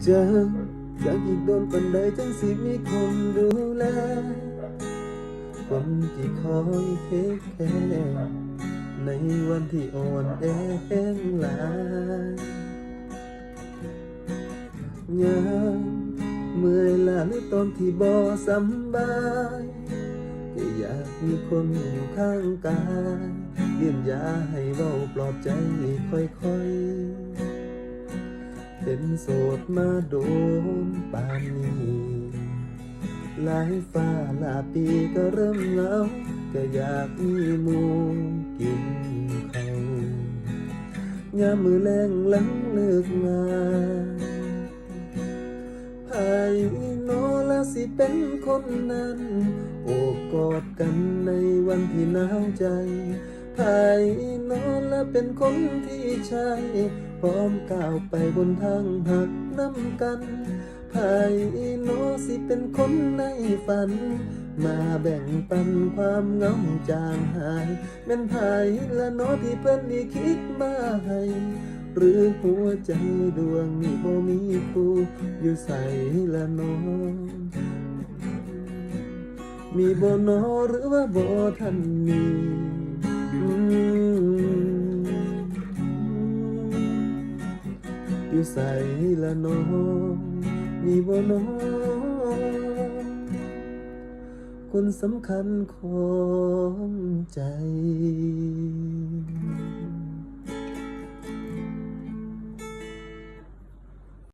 เจออยากอีกโดนปันใดจังสิมีคนดูแลคนที่คอยเทคแคร์ในวันที่อ่อนแอแห้งลายยามเมื่อยล้าหรือตอนที่บ่สำบายก็อยากมีคนอยู่ข้างกายเยืนยาให้เบาปลอบใจค่อยๆ เป็นโสดมาโดนปานนี้หลายฟ้าหลายปีก็เริ่มเหงาก็อยากมีมูกินเขายามมือแรงหลังเลิกงานไผโนละสิเป็นคนนั้น โอบกอดกันในวันที่หนาวใจ ไผโนและเป็นคนที่ใช่พร้อมก้าวไปบนทางหักน้ำกันไผโนสิเป็นคนในฝัน มาแบ่งปันความเงาจางหายแม่นไผละโนที่เพิ่นนี่คิดมาให้หรือหัวใจดวงนี้บ่มีคู่อยู่ใส่ละโนมีบ่นอหรือว่าบ่ทันมี อยู่ใส่ละน้องมีบ่น้องคนสำคัญของใจ